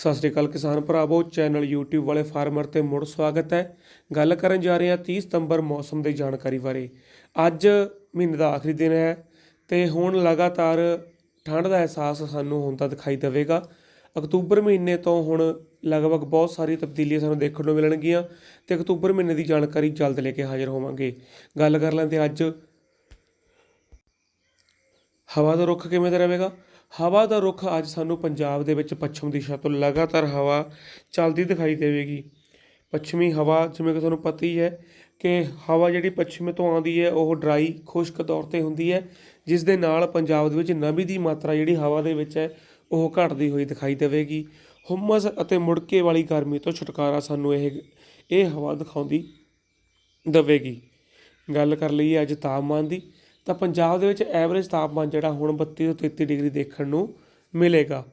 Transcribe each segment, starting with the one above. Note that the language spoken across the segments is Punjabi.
ਸਤਿ ਸ੍ਰੀ ਅਕਾਲ ਕਿਸਾਨ ਭਰਾਵੋ, ਚੈਨਲ YouTube ਵਾਲੇ ਫਾਰਮਰ ਤੇ ਮੁੜ ਸਵਾਗਤ ਹੈ। ਗੱਲ ਕਰਨ ਜਾ ਰਹੇ ਹਾਂ 30 ਸਤੰਬਰ ਮੌਸਮ ਦੀ ਜਾਣਕਾਰੀ ਬਾਰੇ। ਅੱਜ ਮਹੀਨੇ ਦਾ ਆਖਰੀ ਦਿਨ ਹੈ ਤੇ ਹੁਣ ਲਗਾਤਾਰ ਠੰਡ ਦਾ ਅਹਿਸਾਸ ਸਾਨੂੰ ਹੁੰਦਾ ਦਿਖਾਈ ਦੇਵੇਗਾ। ਅਕਤੂਬਰ ਮਹੀਨੇ ਤੋਂ ਹੁਣ ਲਗਭਗ ਬਹੁਤ ਸਾਰੀ ਤਬਦੀਲੀਆਂ ਸਾਨੂੰ ਦੇਖਣ ਨੂੰ ਮਿਲਣਗੀਆਂ ਤੇ ਅਕਤੂਬਰ ਮਹੀਨੇ ਦੀ ਜਾਣਕਾਰੀ ਜਲਦ ਲੈ ਕੇ ਹਾਜ਼ਰ ਹੋਵਾਂਗੇ। ਗੱਲ ਕਰ ਲੈਂਦੇ ਅੱਜ। ਹਵਾ ਦਾ ਰੁੱਖ ਕਿਵੇਂ ਦਾ ਰਹੇਗਾ? ਹਵਾ ਦਾ ਰੁਖ ਅੱਜ ਸਾਨੂੰ ਪੰਜਾਬ ਦੇ ਵਿੱਚ ਪੱਛਮ ਦਿਸ਼ਾ ਤੋਂ ਲਗਾਤਾਰ ਹਵਾ ਚੱਲਦੀ ਦਿਖਾਈ ਦੇਵੇਗੀ। ਪੱਛਮੀ ਹਵਾ, ਜਿਵੇਂ ਕਿ ਤੁਹਾਨੂੰ ਪਤਾ ਹੀ ਹੈ ਕਿ ਹਵਾ ਜਿਹੜੀ ਪੱਛਮ ਤੋਂ ਆਉਂਦੀ ਹੈ, ਉਹ ਡਰਾਈ, ਖੁਸ਼ਕ ਤੌਰ ਤੇ ਹੁੰਦੀ ਹੈ, ਜਿਸ ਦੇ ਨਾਲ ਪੰਜਾਬ ਦੇ ਵਿੱਚ ਨਮੀ ਦੀ ਮਾਤਰਾ ਜਿਹੜੀ ਹਵਾ ਦੇ ਵਿੱਚ ਹੈ, ਉਹ ਘਟਦੀ ਹੋਈ ਦਿਖਾਈ ਦੇਵੇਗੀ। ਹੁਮਸ ਅਤੇ ਮੁੜਕੇ ਵਾਲੀ ਗਰਮੀ ਤੋਂ ਛੁਟਕਾਰਾ ਸਾਨੂੰ ਇਹ ਇਹ ਹਵਾ ਦਿਖਾਉਂਦੀ ਦੇਵੇਗੀ। ਗੱਲ ਕਰ ਲਈਏ ਅੱਜ ਤਾਪਮਾਨ ਦੀ। ਤਾਂ ਪੰਜਾਬ ਦੇ ਵਿੱਚ ਐਵਰੇਜ ਤਾਪਮਾਨ ਜਿਹੜਾ ਹੁਣ 32 ਤੋਂ 33 ਡਿਗਰੀ ਦੇਖਣ ਨੂੰ ਮਿਲੇਗਾ।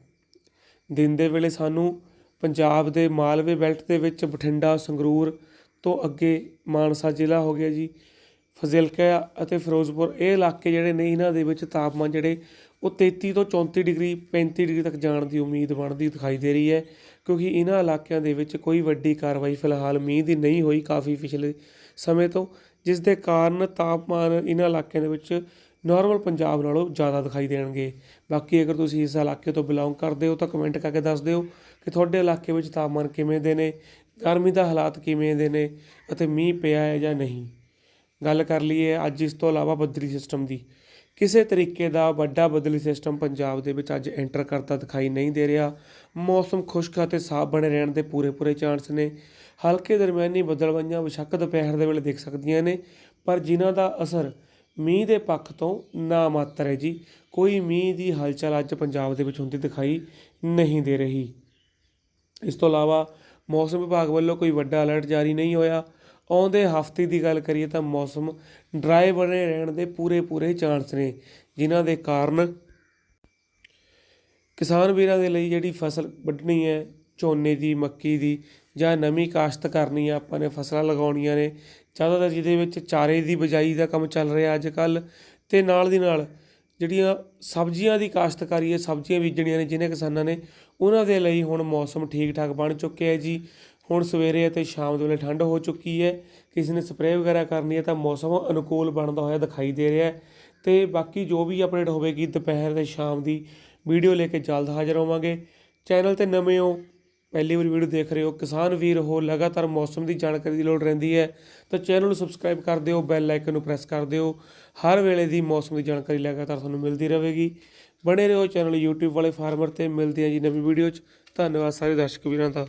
ਦਿਨ ਦੇ ਵੇਲੇ ਸਾਨੂੰ ਪੰਜਾਬ ਦੇ ਮਾਲਵੇ ਬੈਲਟ ਦੇ ਵਿੱਚ ਬਠਿੰਡਾ, ਸੰਗਰੂਰ ਤੋਂ ਅੱਗੇ ਮਾਨਸਾ ਜ਼ਿਲ੍ਹਾ ਹੋ ਗਿਆ ਜੀ, ਫਜ਼ਿਲਕਾ ਅਤੇ ਫਿਰੋਜ਼ਪੁਰ, ਇਹ ਇਲਾਕੇ ਜਿਹੜੇ ਨੇ ਇਹਨਾਂ ਦੇ ਵਿੱਚ ਤਾਪਮਾਨ ਜਿਹੜੇ ਉਹ 33 ਤੋਂ 34 ਡਿਗਰੀ 35 ਡਿਗਰੀ ਤੱਕ ਜਾਣ ਦੀ ਉਮੀਦ ਬਣਦੀ ਦਿਖਾਈ ਦੇ ਰਹੀ ਹੈ, ਕਿਉਂਕਿ ਇਹਨਾਂ ਇਲਾਕਿਆਂ ਦੇ ਵਿੱਚ ਕੋਈ ਵੱਡੀ ਕਾਰਵਾਈ ਫਿਲਹਾਲ ਮੀਂਹ ਦੀ ਨਹੀਂ ਹੋਈ ਕਾਫੀ ਪਿਛਲੇ ਸਮੇਂ ਤੋਂ। ਜਿਸ ਦੇ ਕਾਰਨ ਤਾਪਮਾਨ ਇਹਨਾਂ ਇਲਾਕਿਆਂ ਦੇ ਵਿੱਚ ਨਾਰਮਲ ਪੰਜਾਬ ਨਾਲੋਂ ਜ਼ਿਆਦਾ ਦਿਖਾਈ ਦੇਣਗੇ। ਬਾਕੀ ਅਗਰ ਤੁਸੀਂ ਇਸ ਇਲਾਕੇ ਤੋਂ ਬਿਲੋਂਗ ਕਰਦੇ ਹੋ ਤਾਂ ਕਮੈਂਟ ਕਰਕੇ ਦੱਸ ਦਿਓ ਕਿ ਤੁਹਾਡੇ ਇਲਾਕੇ ਵਿੱਚ ਤਾਪਮਾਨ ਕਿਵੇਂ ਦੇ ਨੇ, ਗਰਮੀ ਦਾ ਹਾਲਾਤ ਕਿਵੇਂ ਦੇ ਨੇ ਅਤੇ ਮੀਂਹ ਪਿਆ ਹੈ ਜਾਂ ਨਹੀਂ। ਗੱਲ ਕਰ ਲਈਏ ਅੱਜ ਇਸ ਤੋਂ ਇਲਾਵਾ ਬੱਦਰੀ ਸਿਸਟਮ ਦੀ। ਕਿਸੇ ਤਰੀਕੇ ਦਾ ਵੱਡਾ ਬਦਲੀ ਸਿਸਟਮ ਪੰਜਾਬ ਦੇ ਵਿੱਚ ਅੱਜ ਐਂਟਰ ਕਰਦਾ ਦਿਖਾਈ ਨਹੀਂ ਦੇ ਰਿਹਾ। ਮੌਸਮ ਖੁਸ਼ਕ ਅਤੇ ਸਾਫ਼ ਬਣੇ ਰਹਿਣ ਦੇ ਪੂਰੇ ਪੂਰੇ ਚਾਂਸ ਨੇ। ਹਲਕੇ ਦਰਮਿਆਨੀ ਬੱਦਲਵਾਈਆਂ ਵਿਸ਼ੱਕ ਦੁਪਹਿਰ ਦੇ ਵੇਲੇ ਦੇਖ ਸਕਦੀਆਂ ਨੇ, ਪਰ ਜਿਨ੍ਹਾਂ ਦਾ ਅਸਰ ਮੀਂਹ ਦੇ ਪੱਖ ਤੋਂ ਨਾ ਮਾਤਰ ਹੈ ਜੀ, ਕੋਈ ਮੀਂਹ ਦੀ ਹਲਚਲ ਅੱਜ ਪੰਜਾਬ ਦੇ ਵਿੱਚ ਹੁੰਦੀ ਦਿਖਾਈ ਨਹੀਂ ਦੇ ਰਹੀ। ਇਸ ਤੋਂ ਇਲਾਵਾ ਮੌਸਮ ਵਿਭਾਗ ਵੱਲੋਂ ਕੋਈ ਵੱਡਾ ਅਲਰਟ ਜਾਰੀ ਨਹੀਂ ਹੋਇਆ। ਆਉਂਦੇ ਹਫ਼ਤੇ ਦੀ ਗੱਲ ਕਰੀਏ ਤਾਂ ਮੌਸਮ ਡਰਾਈ ਬਣੇ ਰਹਿਣ ਦੇ ਪੂਰੇ ਪੂਰੇ ਚਾਂਸ ਨੇ, ਜਿਨ੍ਹਾਂ ਦੇ ਕਾਰਨ ਕਿਸਾਨ ਵੀਰਾਂ ਦੇ ਲਈ ਜਿਹੜੀ ਫਸਲ ਵੱਢਣੀ ਹੈ, ਝੋਨੇ ਦੀ, ਮੱਕੀ ਦੀ ਜਾਂ ਨਵੀਂ ਕਾਸ਼ਤ ਕਰਨੀ ਆ, ਆਪਾਂ ਨੇ ਫਸਲਾਂ ਲਗਾਉਣੀਆਂ ਨੇ, ਜ਼ਿਆਦਾਤਰ ਜਿਹਦੇ ਵਿੱਚ ਚਾਰੇ ਦੀ ਬਜਾਈ ਦਾ ਕੰਮ ਚੱਲ ਰਿਹਾ ਅੱਜ ਕੱਲ ਤੇ ਨਾਲ ਦੀ ਨਾਲ ਜਿਹੜੀਆਂ ਸਬਜ਼ੀਆਂ ਦੀ ਕਾਸ਼ਤਕਾਰੀ ਹੈ ਸਬਜ਼ੀਆਂ ਬੀਜਣੀਆਂ ਨੇ, ਜਿਹਨੇ ਕਿਸਾਨਾਂ ਨੇ, ਉਹਨਾਂ ਦੇ ਲਈ ਹੁਣ ਮੌਸਮ ਠੀਕ ਠਾਕ ਬਣ ਚੁੱਕਿਆ ਹੈ ਜੀ। ਹੁਣ ਸਵੇਰੇ ਅਤੇ ਸ਼ਾਮ ਦੇ ਵੇਲੇ ਠੰਡ ਹੋ ਚੁੱਕੀ ਹੈ, ਕਿਸੇ ਨੇ ਸਪਰੇਅ ਵਗੈਰਾ ਕਰਨੀ ਹੈ ਤਾਂ ਮੌਸਮ ਅਨੁਕੂਲ ਬਣਦਾ ਹੋਇਆ ਦਿਖਾਈ ਦੇ ਰਿਹਾ ਹੈ। ਤੇ ਬਾਕੀ ਜੋ ਵੀ ਅਪਡੇਟ ਹੋਵੇਗੀ ਦੁਪਹਿਰ ਤੇ ਸ਼ਾਮ ਦੀ ਵੀਡੀਓ ਲੈ ਕੇ ਜਲਦ ਹਾਜ਼ਰ ਹੋਵਾਂਗੇ। ਚੈਨਲ ਤੇ ਨਵੇਂ ਹੋ, ਪਹਿਲੀ ਵਾਰ ਵੀਡੀਓ ਦੇਖ ਰਹੇ ਹੋ, ਕਿਸਾਨ ਵੀਰ ਹੋ, ਲਗਾਤਾਰ ਮੌਸਮ ਦੀ ਜਾਣਕਾਰੀ ਦੀ ਲੋੜ ਰਹਿੰਦੀ ਹੈ, ਤਾਂ ਚੈਨਲ ਨੂੰ ਸਬਸਕ੍ਰਾਈਬ ਕਰ ਦਿਓ, ਬੈਲ ਆਈਕਨ ਨੂੰ ਪ੍ਰੈਸ ਕਰ ਦਿਓ। ਹਰ ਵੇਲੇ ਦੀ ਮੌਸਮ ਦੀ ਜਾਣਕਾਰੀ ਲਗਾਤਾਰ ਤੁਹਾਨੂੰ ਮਿਲਦੀ ਰਹੇਗੀ। ਬਣੇ ਰਹੋ ਚੈਨਲ YouTube ਵਾਲੇ ਫਾਰਮਰ ਤੇ, ਮਿਲਦੇ ਹਾਂ ਜੀ ਨਵੀਂ ਵੀਡੀਓ 'ਚ। ਧੰਨਵਾਦ ਸਾਰੇ ਦਰਸ਼ਕ ਵੀਰਾਂ ਦਾ।